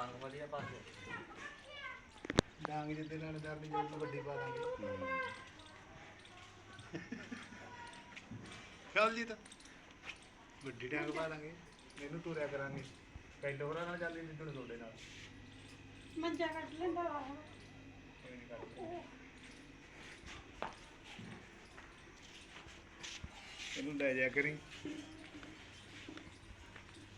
ਡਾਂਗ ਵਧੀਆ ਪਾਸੇ ਡਾਂਗ ਜਿੱਦੇ ਨਾਲ ਕਰਨੀ ਜੋ ਵੱਡੀ ਪਾ ਦਾਂਗੇ। ਚੱਲ ਜੀ ਤਾਂ। ਵੱਡੀ ਡਾਂਗ ਪਾ ਦਾਂਗੇ। ਇਹਨੂੰ ਤੁਰਿਆ ਕਰਾਂਗੇ। ਕੈਲੋ ਹੋਰਾਂ ਨਾਲ ਚੱਲ ਨਹੀਂ ਤੁਹਾਨੂੰ ਤੁਹਾਡੇ ਨਾਲ। ਮੰਜਾ ਕੱਢ ਲੈਂਦਾ ਵਾ। ਕੋਈ ਨਹੀਂ ਕਰਦੇ ਇਹਨੂੰ ਲੈ ਜਾ ਕਰੀ।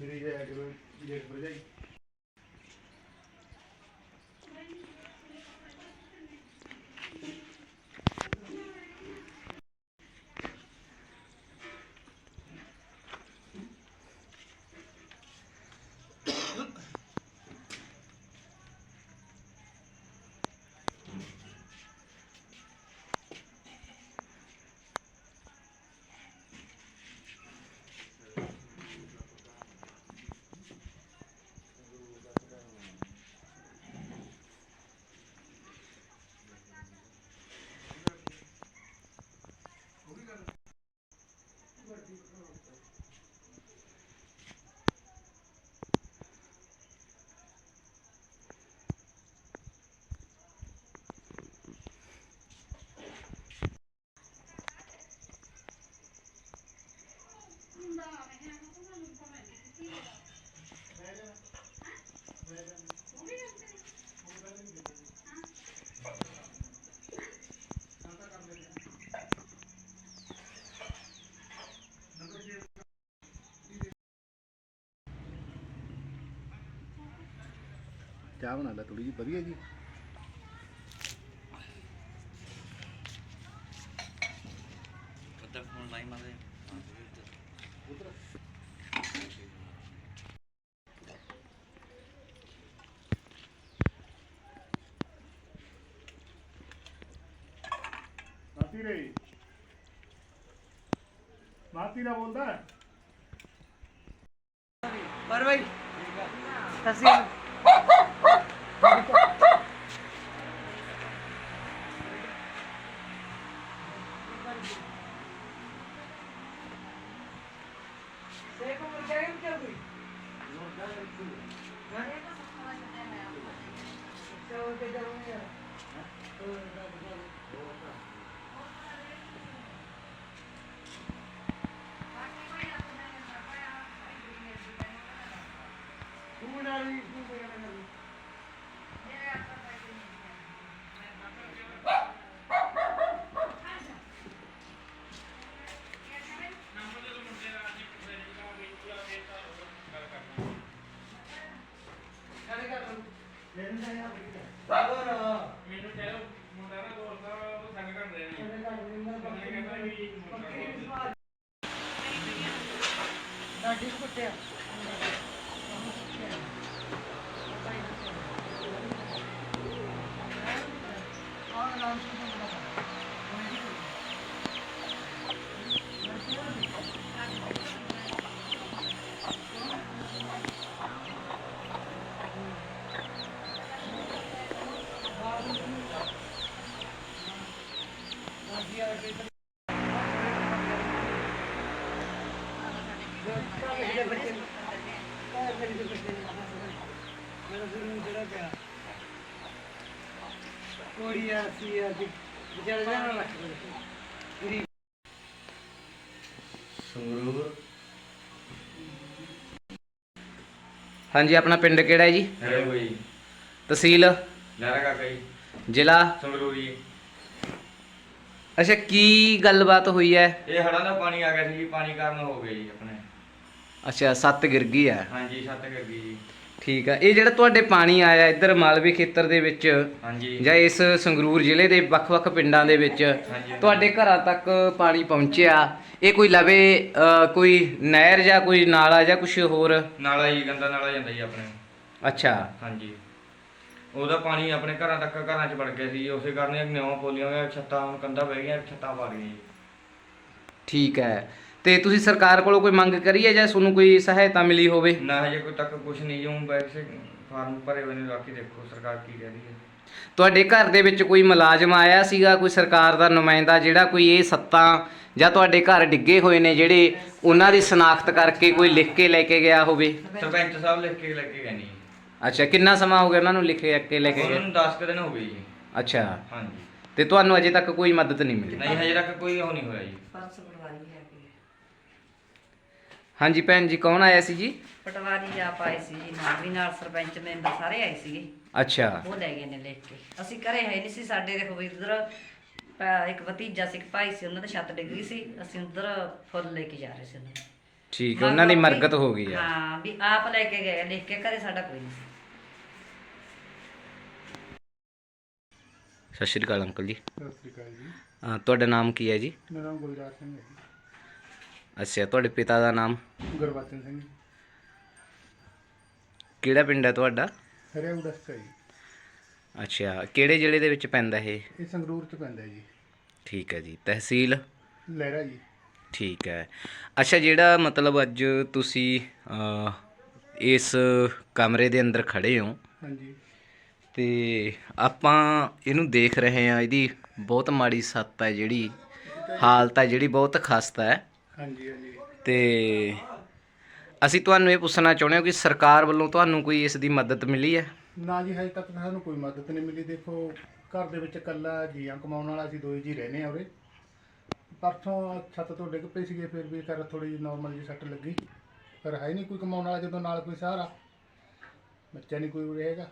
ਮੇਰੇ ਜਾਇਆ ਕਰੋ ਜੇਠ ਭਰਜਾਈ। ਚਾਹ ਬਣਾ ਲੈ ਥੋੜੀ ਜੀ ਵਧੀਆ ਜੀ। ਉੱਧਰ ਫੋਨ ਲਾਈ ਮਾਰੇ ਮਾਤੀ ਰੇ। ਮਾਤੀ ਦਾ ਬੋਲਦਾ ਪਰ ਭਾਈ ਅਸੀਂ ਦੇਖੋ ਮੁਰਗਾ ਕਿਉਂ ਕਿਉਂ ਕੋਈ ਚਲੋ ਤੇ ਜਾਉਂਗੇ ਤੂੰ Discutemos. ਕੋੜੀਆ ਸੀ ਆ ਕਿ ਵਿਚਾਰੇ ਜਾਨ ਰੱਖ ਗਰੀਬ ਸੰਗਰੂਰ ਹਾਂਜੀ ਆਪਣਾ ਪਿੰਡ ਕਿਹੜਾ ਹੈ ਜੀ? ਹੈਲੋ ਬਈ ਤਹਿਸੀਲ? ਲਹਿਰਾ ਕਾਕਾ ਜੀ। ਜ਼ਿਲ੍ਹਾ? ਸੰਗਰੂਰੀ ਅੱਛਾ ਕੀ ਗੱਲਬਾਤ ਹੋਈ ਹੈ? ਇਹ ਹੜਾਂ ਦਾ ਪਾਣੀ ਆ ਗਿਆ ਸੀ ਜੀ ਪਾਣੀ ਕਾਰਨ ਹੋ ਗਿਆ ਜੀ ਆਪਣੇ। ਅੱਛਾ ਸੱਤ ਗਿਰ ਗਈ ਹੈ ਹਾਂਜੀ ਛੱਤ ਗਈ ਜੀ। ਠੀਕ ਆ। ਇਹ ਜਿਹੜਾ ਤੁਹਾਡੇ ਪਾਣੀ ਆਇਆ ਇੱਧਰ ਮਾਲਵੇ ਖੇਤਰ ਦੇ ਵਿੱਚ ਹਾਂਜੀ। ਜਾਂ ਇਸ ਸੰਗਰੂਰ ਜ਼ਿਲ੍ਹੇ ਦੇ ਵੱਖ-ਵੱਖ ਪਿੰਡਾਂ ਦੇ ਵਿੱਚ। ਤੁਹਾਡੇ ਘਰਾਂ ਤੱਕ ਪਾਣੀ ਪਹੁੰਚਿਆ। ਇਹ ਕੋਈ ਲਵੇ ਅ, ਕੋਈ ਨਹਿਰ ਜਾਂ ਕੋਈ ਨਾਲਾ ਜਾਂ ਕੁਝ ਹੋਰ? ਨਾਲਾ ਜੀ ਗੰਦਾ ਨਾਲਾ ਜਾਂਦਾ ਜੀ ਆਪਣੇ। ਅੱਛਾ। ਹਾਂਜੀ। ਉਹਦਾ ਪਾਣੀ ਆਪਣੇ ਘਰਾਂ ਤੱਕ ਘਰਾਂ 'ਚ ਵੜ ਗਿਆ ਸੀ। ਉਸੇ ਕਾਰਨ ਇਹ ਨਿਉਂ ਪੋਲੀਆਂ ਹੋਈਆਂ ਛੱਤਾਂ ਹੁਣ ਕੰਧਾਂ ਬਹਿ ਗਈਆਂ ਛੱਤਾਂ ਪਾ ਗਈਆਂ ਜੀ। ਠੀਕ ਹੈ। ਤੇ ਤੁਸੀਂ ਸਰਕਾਰ ਕੋਲੋਂ ਕੋਈ ਮੰਗ ਕਰੀ ਹੈ ਜਾਂ ਤੁਹਾਨੂੰ ਕੋਈ ਸਹਾਇਤਾ ਮਿਲੀ ਹੋਵੇ? ਨਾ ਹਜੇ ਕੋਈ ਤੱਕ ਕੁਝ ਨਹੀਂ ਜੂੰ ਵੈਸੇ ਫਾਰਮ ਭਰੇ ਹੋਏ ਨੇ ਬਾਕੀ ਦੇਖੋ ਸਰਕਾਰ ਕੀ ਕਹਿ ਰਹੀ ਹੈ। ਤੁਹਾਡੇ ਘਰ ਦੇ ਵਿੱਚ ਕੋਈ ਮੁਲਾਜ਼ਮ ਆਇਆ ਸੀਗਾ ਕੋਈ ਸਰਕਾਰ ਦਾ ਨੁਮਾਇੰਦਾ ਜਿਹੜਾ ਕੋਈ ਇਹ ਸੱਤਾਂ ਜਾਂ ਤੁਹਾਡੇ ਘਰ ਡਿੱਗੇ ਹੋਏ ਨੇ ਜਿਹੜੇ ਉਹਨਾਂ ਦੀ ਸਨਾਖਤ ਕਰਕੇ ਕੋਈ ਲਿਖ ਕੇ ਲੈ ਕੇ ਗਿਆ ਹੋਵੇ? ਸਰਪੰਚ ਸਾਹਿਬ ਲਿਖ ਕੇ ਲੈ ਕੇ ਗਏ ਨਹੀਂ ਅੱਛਾ ਕਿੰਨਾ ਸਮਾਂ ਹੋ ਗਿਆ ਉਹਨਾਂ ਨੂੰ ਲਿਖੇ ਕੇ ਲੈ ਕੇ ਉਹਨਾਂ ਗਏ ਨੂੰ 10 ਕੁ ਦਿਨ ਹੋ ਗਏ ਜੀ। ਅੱਛਾ। ਹਾਂਜੀ। ਤੇ ਤੁਹਾਨੂੰ ਅਜੇ ਤੱਕ ਕੋਈ ਮਦਦ ਨਹੀਂ ਮਿਲੀ? ਨਹੀਂ ਹਜੇ ਤੱਕ ਕੋਈ ਉਹ ਨਹੀਂ ਹੋਇਆ ਜੀ। ਪਰਸ ਲੈ ਕੇ ਹਾਂਜੀ ਭੈਣ ਜੀ ਕੌਣ ਆਇਆ ਸੀ ਜੀ? ਪਟਵਾਰੀ ਆ ਪਾਏ ਸੀ ਜੀ ਨਾਲ ਵੀ ਨਾਲ ਸਰਪੰਚ ਮੈਂਬਰ ਸਾਰੇ ਆਏ ਸੀਗੇ। ਅੱਛਾ। ਉਹ ਲੈ ਗਏ ਨੇ ਲਿਖ ਕੇ। ਅਸੀਂ ਘਰੇ ਹੈ ਨਹੀਂ ਸੀ ਸਾਡੇ ਦੇਖੋ ਵੀ ਇੱਧਰ ਅਹ, ਇੱਕ ਭਤੀਜਾ ਸੀ ਇੱਕ ਭਾਈ ਸੀ ਉਹਨਾਂ ਦੀ ਛੱਤ ਡਿੱਗ ਗਈ ਸੀ। ਅਸੀਂ ਉੱਧਰ ਫੁੱਲ ਲੈ ਕੇ ਜਾ ਰਹੇ ਸੀ ਉਹਨਾਂ ਠੀਕ ਹੈ ਉਹਨਾਂ ਦੀ ਮਤਲਬ ਮਰਗਤ ਹੋ ਗਈ ਆ। ਹਾਂ ਵੀ ਆਪ ਲੈ ਕੇ ਗਏ ਲਿਖ ਕੇ ਘਰੇ ਸਾਡਾ ਕੋਈ ਨਹੀਂ ਸੀ। ਸਤਿ ਸ਼੍ਰੀ ਅਕਾਲ ਅੰਕਲ ਜੀ। ਸਤਿ ਸ੍ਰੀ ਅਕਾਲ ਜੀ। ਤੁਹਾਡਾ ਨਾਮ ਕੀ ਹੈ ਜੀ? ਮੇਰਾ ਨਾਮ ਗੁਲਜ਼ਾਰ ਸਿੰਘ ਹੈ ਅੱਛਾ ਤੁਹਾਡੇ ਪਿਤਾ ਦਾ ਨਾਮ। ਗੁਰਬਚਨ ਸਿੰਘ। ਕਿਹੜਾ ਪਿੰਡ ਹੈ ਤੁਹਾਡਾ? ਹਰਿਆਊ ਡਸਟਾ ਜੀ ਅੱਛਾ ਕਿਹੜੇ ਜ਼ਿਲ੍ਹੇ ਦੇ ਵਿੱਚ ਪੈਂਦਾ ਇਹ? ਇਹ ਸੰਗਰੂਰ ਚ ਪੈਂਦਾ ਜੀ। ਠੀਕ ਹੈ ਜੀ ਤਹਿਸੀਲ? ਲਹਿਰਾ ਜੀ। ਠੀਕ ਹੈ। ਅੱਛਾ ਜਿਹੜਾ ਮਤਲਬ ਅੱਜ ਤੁਸੀਂ ਇਸ ਕਮਰੇ ਦੇ ਅੰਦਰ ਖੜੇ ਹੋ ਹਾਂਜੀ। ਤੇ ਆਪਾਂ ਇਹਨੂੰ ਦੇਖ ਰਹੇ ਹਾਂ ਇਹਦੀ ਬਹੁਤ ਮਾੜੀ ਸੱਤ ਹੈ ਜਿਹੜੀ ਹਾਲਤ ਹੈ ਜਿਹੜੀ ਬਹੁਤ ਖਸਤਾ ਹੈ। ਹਾਂਜੀ ਹਾਂਜੀ। ਤੇ ਅਸੀਂ ਤੁਹਾਨੂੰ ਇਹ ਪੁੱਛਣਾ ਚਾਹੁੰਦੇ ਹਾਂ ਕਿ ਸਰਕਾਰ ਵੱਲੋਂ ਤੁਹਾਨੂੰ ਕੋਈ ਇਸ ਦੀ ਮਦਦ ਮਿਲੀ ਹੈ? ਨਾ ਜੀ ਹਜੇ ਤੱਕ ਤਾਂ ਸਾਨੂੰ ਕੋਈ ਮਦਦ ਨਹੀਂ ਮਿਲੀ। ਦੇਖੋ ਘਰ ਦੇ ਵਿੱਚ ਇਕੱਲਾ ਜੀਆਂ ਕਮਾਉਣ ਵਾਲਾ ਅਸੀਂ ਦੋ ਹੀ ਜੀ ਰਹਿੰਦੇ ਆ ਉਰੇ। ਪਰਸੋਂ ਛੱਤ ਤੋਂ ਡਿੱਗ ਪਈ ਸੀਗੇ ਫਿਰ ਵੀ ਕਰ ਥੋੜੀ ਜਿਹੀ ਨਾਰਮਲ ਜੀ ਸੱਟ ਲੱਗੀ। ਪਰ ਹੈ ਨਹੀਂ ਕੋਈ ਕਮਾਉਣ ਵਾਲਾ ਜਦੋਂ ਨਾਲ ਕੋਈ ਸਹਾਰਾ। ਬੱਚਾ ਨਹੀਂ ਕੋਈ ਉਰੇ ਹੈਗਾ।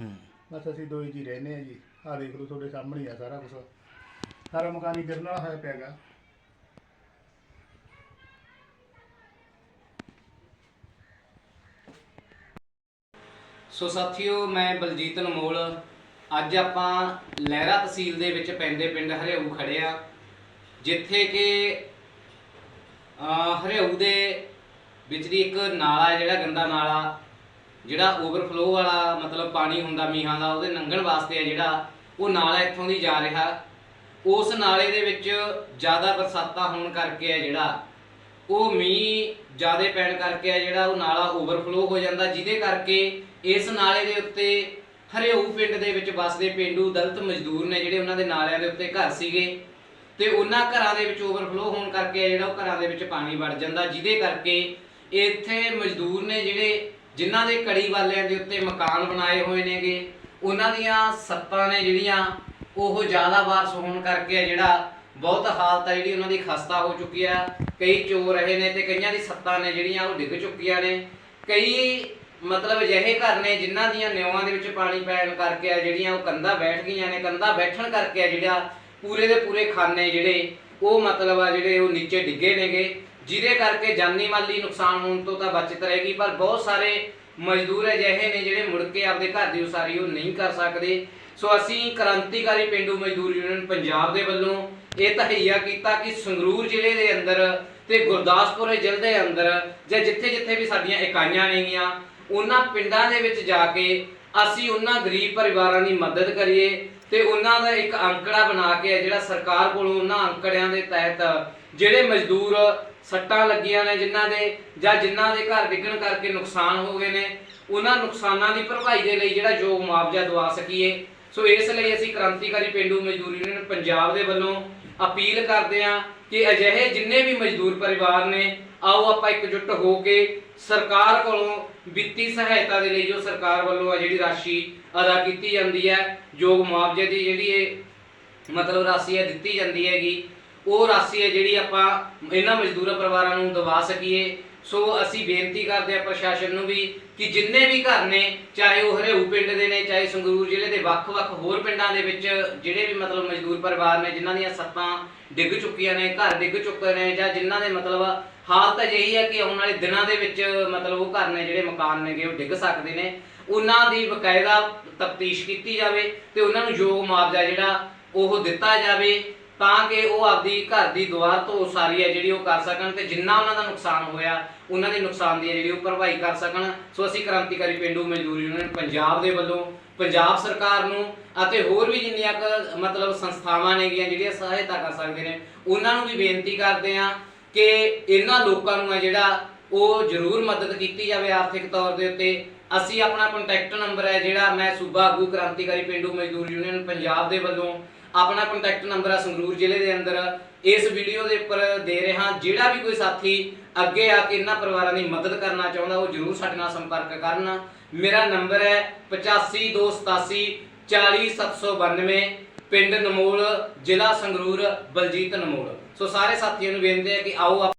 ਹੂੰ। ਬਸ ਅਸੀਂ ਦੋ ਹੀ ਜੀ ਰਹਿੰਦੇ ਆ ਜੀ। ਆਹ ਦੇਖ ਲਓ ਤੁਹਾਡੇ ਸਾਹਮਣੇ ਹੀ ਆ ਸਾਰਾ ਕੁਝ ਸਾਰਾ ਮਕਾਨ ਹੀ ਗਿਰਨ ਵਾਲਾ ਹੋਇਆ ਪਿਆਗਾ ਸੋ ਸਾਥੀਓ ਮੈਂ ਬਲਜੀਤ ਅਨਮੋਲ। ਅੱਜ ਆਪਾਂ ਲਹਿਰਾ ਤਹਿਸੀਲ ਦੇ ਵਿੱਚ ਪੈਂਦੇ ਪਿੰਡ ਹਰਿਆਊ ਖੜੇ ਆ ਜਿੱਥੇ ਕਿ ਅਹ, ਹਰਿਆਊ ਦੇ ਵਿੱਚ ਦੀ ਇੱਕ ਨਾਲਾ ਹੈ ਜਿਹੜਾ ਗੰਦਾ ਨਾਲਾ ਜਿਹੜਾ ਓਵਰਫਲੋ ਵਾਲਾ ਮਤਲਬ ਪਾਣੀ ਹੁੰਦਾ ਮੀਂਹਾਂ ਦਾ ਉਹਦੇ ਲੰਘਣ ਵਾਸਤੇ ਹੈ ਜਿਹੜਾ ਉਹ ਨਾਲਾ ਇੱਥੋਂ ਦੀ ਜਾ ਰਿਹਾ। ਉਸ ਨਾਲੇ ਦੇ ਵਿੱਚ ਜ਼ਿਆਦਾ ਬਰਸਾਤਾਂ ਹੋਣ ਕਰਕੇ ਹੈ ਜਿਹੜਾ ਉਹ ਮੀਂਹ ਜ਼ਿਆਦਾ ਪੈਣ ਕਰਕੇ ਆ ਜਿਹੜਾ ਉਹ ਨਾਲਾ ਓਵਰਫਲੋ ਹੋ ਜਾਂਦਾ ਜਿਹਦੇ ਕਰਕੇ ਇਸ ਨਾਲੇ ਦੇ ਉੱਤੇ ਹਰਿਆਊ ਪਿੰਡ ਦੇ ਵਿੱਚ ਵੱਸਦੇ ਪਿੰਡੂ ਦਲਿਤ ਮਜ਼ਦੂਰ ਨੇ ਜਿਹੜੇ ਉਹਨਾਂ ਦੇ ਨਾਲਿਆਂ ਦੇ ਉੱਤੇ ਘਰ ਸੀਗੇ ਤੇ ਉਹਨਾਂ ਘਰਾਂ ਦੇ ਵਿੱਚ ਓਵਰਫਲੋ ਹੋਣ ਕਰਕੇ ਜਿਹੜਾ ਉਹ ਘਰਾਂ ਦੇ ਵਿੱਚ ਪਾਣੀ ਵੜ ਜਾਂਦਾ, ਜਿਹਦੇ ਕਰਕੇ ਇੱਥੇ ਮਜ਼ਦੂਰ ਨੇ ਜਿਹੜੇ ਜਿਨ੍ਹਾਂ ਦੇ ਕੜੀ ਵਾਲਿਆਂ ਦੇ ਉੱਤੇ ਮਕਾਨ ਬਣਾਏ ਹੋਏ ਨੇਗੇ, ਉਹਨਾਂ ਦੀਆਂ ਸੱਤਾਂ ਨੇ ਜਿਹੜੀਆਂ, ਉਹ ਜ਼ਿਆਦਾ ਬਾਰਿਸ਼ ਹੋਣ ਕਰਕੇ ਜਿਹੜਾ ਬਹੁਤ ਹਾਲਤ ਆ ਜਿਹੜੀ ਉਹਨਾਂ ਦੀ ਖਸਤਾ ਹੋ ਚੁੱਕੀ ਆ। ਕਈ ਚੋਰ ਰਹੇ ਨੇ ਤੇ ਕਈਆਂ ਦੀ ਸੱਤਾਂ ਨੇ ਜਿਹੜੀਆਂ ਉਹ ਡਿੱਗ ਚੁੱਕੀਆਂ ਨੇ। ਕਈ ਮਤਲਬ ਅਜਿਹੇ ਘਰ ਨੇ ਜਿਨ੍ਹਾਂ ਦੀਆਂ ਨਿਉਆਂ ਦੇ ਵਿੱਚ ਪਾਣੀ ਪੈਣ ਕਰਕੇ ਆ, ਜਿਹੜੀਆਂ ਉਹ ਕੰਧਾਂ ਬੈਠ ਗਈਆਂ ਨੇ, ਕੰਧਾਂ ਬੈਠਣ ਕਰਕੇ ਆ, ਜਿਹੜਾ ਪੂਰੇ ਦੇ ਪੂਰੇ ਖਾਨੇ ਜਿਹੜੇ, ਉਹ ਮਤਲਬ ਆ, ਜਿਹੜੇ ਉਹ ਨੀਚੇ ਡਿੱਗੇ ਨੇਗੇ, ਜਿਹਦੇ ਕਰਕੇ ਜਾਨੀ ਮਾਲੀ ਨੁਕਸਾਨ ਹੋਣ ਤੋਂ ਤਾਂ ਬਚਤ ਰਹੇਗੀ, ਪਰ ਬਹੁਤ ਸਾਰੇ ਮਜ਼ਦੂਰ ਅਜਿਹੇ ਨੇ ਜਿਹੜੇ ਮੁੜ ਕੇ ਆਪਦੇ ਘਰ ਦੀ ਉਸਾਰੀ ਉਹ ਨਹੀਂ ਕਰ ਸਕਦੇ। ਸੋ ਅਸੀਂ ਕ੍ਰਾਂਤੀਕਾਰੀ ਪਿੰਡੂ ਮਜ਼ਦੂਰ ਯੂਨੀਅਨ ਪੰਜਾਬ ਦੇ ਵੱਲੋਂ ਇਹ ਤਹਈਆ ਕੀਤਾ ਕਿ ਸੰਗਰੂਰ ਜ਼ਿਲ੍ਹੇ ਦੇ ਅੰਦਰ ਤੇ ਗੁਰਦਾਸਪੁਰ ਜ਼ਿਲ੍ਹੇ ਦੇ ਅੰਦਰ ਜਾਂ ਜਿੱਥੇ ਜਿੱਥੇ ਵੀ ਸਾਡੀਆਂ ਇਕਾਈਆਂ ਨੇਗੀਆਂ ਉਹਨਾਂ ਪਿੰਡਾਂ ਦੇ ਵਿੱਚ ਜਾ ਕੇ ਅਸੀਂ ਉਹਨਾਂ ਗਰੀਬ ਪਰਿਵਾਰਾਂ ਦੀ ਮਦਦ ਕਰੀਏ ਤੇ ਉਹਨਾਂ ਦਾ ਇੱਕ ਅੰਕੜਾ ਬਣਾ ਕੇ ਜਿਹੜਾ ਸਰਕਾਰ ਕੋਲੋਂ ਉਹਨਾਂ ਅੰਕੜਿਆਂ ਦੇ ਤਹਿਤ ਜਿਹੜੇ ਮਜ਼ਦੂਰ ਸੱਟਾਂ ਲੱਗੀਆਂ ਨੇ ਜਿਨ੍ਹਾਂ ਦੇ ਜਾਂ ਜਿਨ੍ਹਾਂ ਦੇ ਘਰ ਡਿੱਗਣ ਕਰਕੇ ਨੁਕਸਾਨ ਹੋ ਗਏ ਨੇ, ਉਹਨਾਂ ਨੁਕਸਾਨਾਂ ਦੀ ਭਰਪਾਈ ਦੇ ਲਈ ਜਿਹੜਾ ਜੋ ਮੁਆਵਜ਼ਾ ਦਵਾ ਸਕੀਏ। ਸੋ ਇਸ ਲਈ ਅਸੀਂ ਕ੍ਰਾਂਤੀਕਾਰੀ ਪਿੰਡੂ ਮਜ਼ਦੂਰ ਯੂਨੀਅਨ ਪੰਜਾਬ ਦੇ ਵੱਲੋਂ ਅਪੀਲ ਕਰਦੇ ਹਾਂ ਕਿ ਅਜਿਹੇ ਜਿੰਨੇ ਵੀ ਮਜ਼ਦੂਰ ਪਰਿਵਾਰ ਨੇ, ਆਓ ਆਪਾਂ ਇਕਜੁੱਟ ਹੋ ਕੇ ਸਰਕਾਰ ਕੋਲੋਂ ਵਿੱਤੀ ਸਹਾਇਤਾ ਦੇ ਲਈ ਜੋ ਸਰਕਾਰ ਵੱਲੋਂ ਆ ਜਿਹੜੀ ਰਾਸ਼ੀ ਅਦਾ ਕੀਤੀ ਜਾਂਦੀ ਹੈ ਯੋਗ ਮੁਆਵਜ਼ੇ ਦੀ ਜਿਹੜੀ ਇਹ ਮਤਲਬ ਰਾਸ਼ੀ ਹੈ, ਦਿੱਤੀ ਜਾਂਦੀ ਹੈਗੀ, ਉਹ ਰਾਸ਼ੀ ਹੈ ਜਿਹੜੀ ਆਪਾਂ ਇਹਨਾਂ ਮਜ਼ਦੂਰ ਪਰਿਵਾਰਾਂ ਨੂੰ ਦਵਾ ਸਕੀਏ ਸੋ ਅਸੀਂ ਬੇਨਤੀ ਕਰਦੇ ਆ ਪ੍ਰਸ਼ਾਸਨ ਨੂੰ ਵੀ ਕਿ ਜਿੰਨੇ ਵੀ ਘਰ ਨੇ, ਚਾਹੇ ਉਹ ਹਰੇਊ ਪਿੰਡ ਦੇ ਨੇ, ਚਾਹੇ ਸੰਗਰੂਰ ਜ਼ਿਲ੍ਹੇ ਦੇ ਵੱਖ-ਵੱਖ ਹੋਰ ਪਿੰਡਾਂ ਦੇ ਵਿੱਚ ਜਿਹੜੇ ਵੀ ਮਤਲਬ ਮਜ਼ਦੂਰ ਪਰਿਵਾਰ ਨੇ, ਜਿਨ੍ਹਾਂ ਦੀਆਂ ਸੱਤਾਂ ਡਿੱਗ ਚੁੱਕੀਆਂ ਨੇ, ਘਰ ਡਿੱਗ ਚੁੱਕੇ ਨੇ ਜਾਂ ਜਿਨ੍ਹਾਂ ਦੇ ਮਤਲਬ ਹਾਲਤ ਅਜਿਹੀ ਹੈ ਕਿ ਆਉਣ ਵਾਲੇ ਦਿਨਾਂ ਦੇ ਵਿੱਚ ਮਤਲਬ ਉਹ ਘਰ ਨੇ, ਜਿਹੜੇ ਮਕਾਨ ਨੇਗੇ, ਉਹ ਡਿੱਗ ਸਕਦੇ ਨੇ। ਉਹਨਾਂ ਦੀ ਬਕਾਇਦਾ ਤਫਤੀਸ਼ ਕੀਤੀ ਜਾਵੇ ਤੇ ਉਹਨਾਂ ਨੂੰ ਯੋਗ ਮੁਆਵਜ਼ਾ ਜਿਹੜਾ ਉਹ ਦਿੱਤਾ ਜਾਵੇ। ਤਾਂ ਕਿ ਉਹ ਆਪਦੀ ਘਰ ਦੀ ਦੁਆਰ ਤੋਂ ਉਸਾਰੀ ਹੈ ਜਿਹੜੀ ਉਹ ਕਰ ਸਕਣ ਤੇ ਜਿੰਨਾ ਉਹਨਾਂ ਦਾ ਨੁਕਸਾਨ ਹੋਇਆ, ਉਹਨਾਂ ਦੇ ਨੁਕਸਾਨ ਦੀ ਹੈ ਜਿਹੜੀ ਉਹ ਭਰਪਾਈ ਕਰ ਸਕਣ। ਸੋ ਅਸੀਂ ਕ੍ਰਾਂਤੀਕਾਰੀ ਪਿੰਡੂ ਮਜ਼ਦੂਰ ਯੂਨੀਅਨ ਪੰਜਾਬ ਦੇ ਵੱਲੋਂ, ਪੰਜਾਬ ਸਰਕਾਰ ਨੂੰ ਅਤੇ ਹੋਰ ਵੀ ਜਿੰਨੀਆਂ ਕੁ ਮਤਲਬ ਸੰਸਥਾਵਾਂ ਨੇਗੀਆਂ ਜਿਹੜੀਆਂ ਸਹਾਇਤਾ ਕਰ ਸਕਦੇ ਨੇ, ਉਹਨਾਂ ਨੂੰ ਵੀ ਬੇਨਤੀ ਕਰਦੇ ਹਾਂ ਕਿ ਇਹਨਾਂ ਲੋਕਾਂ ਨੂੰ ਹੈ ਜਿਹੜਾ ਉਹ ਜ਼ਰੂਰ ਮਦਦ ਕੀਤੀ ਜਾਵੇ ਆਰਥਿਕ ਤੌਰ ਦੇ ਉੱਤੇ। ਅਸੀਂ ਆਪਣਾ ਕੰਟੈਕਟ ਨੰਬਰ ਹੈ ਜਿਹੜਾ ਮੈਂ ਸੂਬਾ ਆਗੂ ਕ੍ਰਾਂਤੀਕਾਰੀ ਪਿੰਡੂ ਮਜ਼ਦੂਰ ਯੂਨੀਅਨ ਪੰਜਾਬ ਦੇ ਵੱਲੋਂ ਆਪਣਾ ਕੰਟੈਕਟ ਨੰਬਰ ਆ ਸੰਗਰੂਰ ਜ਼ਿਲ੍ਹੇ ਦੇ ਅੰਦਰ। ਇਸ ਵੀਡੀਓ ਦੇ ਉੱਪਰ ਦੇ ਰਿਹਾ ਜਿਹੜਾ ਵੀ ਕੋਈ ਸਾਥੀ ਅੱਗੇ ਆ ਕੇ ਇਹਨਾਂ ਪਰਿਵਾਰਾਂ ਦੀ ਮਦਦ ਕਰਨਾ ਚਾਹੁੰਦਾ, ਉਹ ਜਰੂਰ ਸਾਡੇ ਨਾਲ ਸੰਪਰਕ ਕਰਨ। ਮੇਰਾ ਨੰਬਰ ਹੈ 8528 40792 ਪਿੰਡ ਨਮੋਲ, ਜ਼ਿਲ੍ਹਾ ਸੰਗਰੂਰ, ਬਲਜੀਤ ਨਮੋਲ। ਸੋ ਸਾਰੇ ਸਾਥੀਆਂ ਨੂੰ ਬੇਨਤੀ ਹੈ ਕਿ ਆਓ